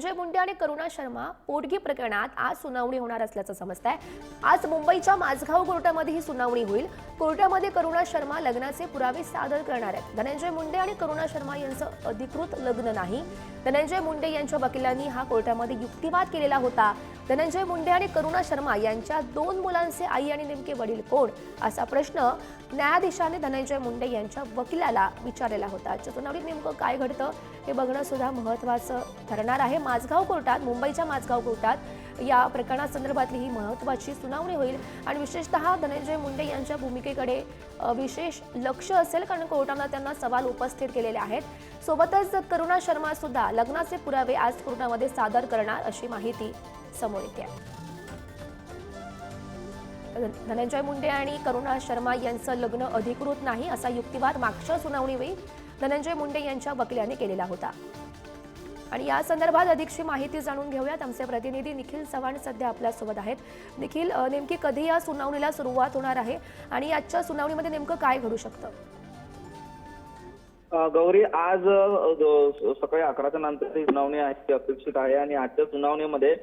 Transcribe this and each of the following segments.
संजय मुंडे आणि करुणा शर्मा पोटगी प्रकरणात आज सुनावणी होणार असल्याचं समजत आहे आज मुंबईच्या माझगाव कोर्टामध्ये ही सुनावणी होईल. कोर्टामध्ये करुणा शर्मा लग्नाचे पुरावे सादर करणार आहेत. धनंजय मुंडे आणि करुणा शर्मा यांचं अधिकृत लग्न नाही. धनंजय मुंडे यांच्या वकिलांनी हा कोर्टामध्ये युक्तिवाद केलेला होता. धनंजय मुंडे आणि करुणा शर्मा यांच्या दोन मुलांचे आई आणि नेमके वडील कोण? असा प्रश्न न्यायाधीशाने धनंजय मुंडे यांच्या वकिलाला विचारलेला होता. आजच्या नेमकं काय घडतं हे बघणं सुद्धा महत्त्वाचं ठरणार आहे. माझगाव कोर्टात मुंबईच्या माझगाव कोर्टात या प्रकरणासंदर्भातली ही महत्त्वाची सुनावणी होईल आणि विशेषतः धनंजय मुंडे यांच्या भूमिकेकडे विशेष लक्ष असेल कारण कोर्टानं त्यांना सवाल उपस्थित केलेले आहेत. सोबतच करुणा शर्मा सुद्धा लग्नाचे पुरावे आज कोर्टामध्ये सादर करणार अशी माहिती समोर येते. धनंजय मुंडे आणि करुणा शर्मा यांचं लग्न अधिकृत नाही असा युक्तिवाद मागच्या सुनावणीवेळी धनंजय मुंडे यांच्या वकिलाने केलेला होता. आणि या संदर्भात अधिकची माहिती जाणून घेऊयात. आमचे प्रतिनिधी निखिल चव्हाण सध्या आपल्यासोबत आहेत. निखिल नेमकी कधी या सुनावणीला सुरुवात होणार आहे? आणि आजच्या सुनावणीमध्ये नेमकं काय घडू शकतं? गौरी आज सकाळी अकराच्या नंतर सुनावणी आहे ती अपेक्षित आहे आणि आजच्या सुनावणीमध्ये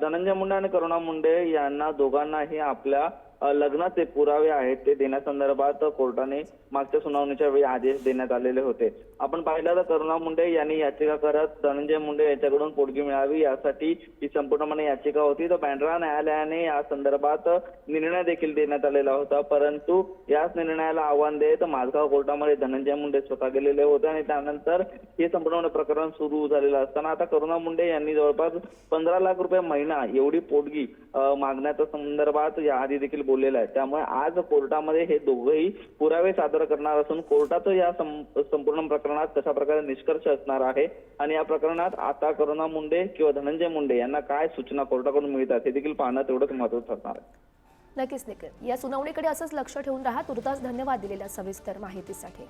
धनंजय मुंडे आणि करुणा मुंडे यांना दोघांनाही आपल्या लग्नाचे पुरावे आहेत ते देण्यासंदर्भात कोर्टाने मागच्या सुनावणीच्या वेळी आदेश देण्यात आलेले होते. आपण पाहिलं तर करुणा मुंडे यांनी याचिका करत धनंजय मुंडे यांच्याकडून पोटगी मिळावी यासाठी ही संपूर्णपणे याचिका होती. तर बँड्रा न्यायालयाने या संदर्भात निर्णय देखील देण्यात आलेला होता. परंतु याच निर्णयाला आव्हान देत माझगाव कोर्टामध्ये धनंजय मुंडे स्वतः गेलेले होते आणि त्यानंतर हे संपूर्ण प्रकरण सुरू झालेलं असताना आता करुणा मुंडे यांनी जवळपास पंधरा लाख रुपये महिना एवढी पोटगी मागण्याच्या संदर्भात याआधी देखील बोललेलं आहे. त्यामुळे आज कोर्टामध्ये हे दोघंही पुरावे सादर करणार असून कोर्टाचं या संपूर्ण प्रकरणात कशा प्रकारे निष्कर्ष असणार आहे? आणि या प्रकरणात आता करुणा मुंडे किंवा धनंजय मुंडे यांना काय सूचना कोर्टाकडून मिळतात हे देखील पाहणं तेवढंच महत्वाचं ठरणार आहे. नक्कीच निखिल. या सुनावणीकडे असंच लक्ष ठेवून राहा. तुर्तास धन्यवाद दिलेल्या सविस्तर माहितीसाठी.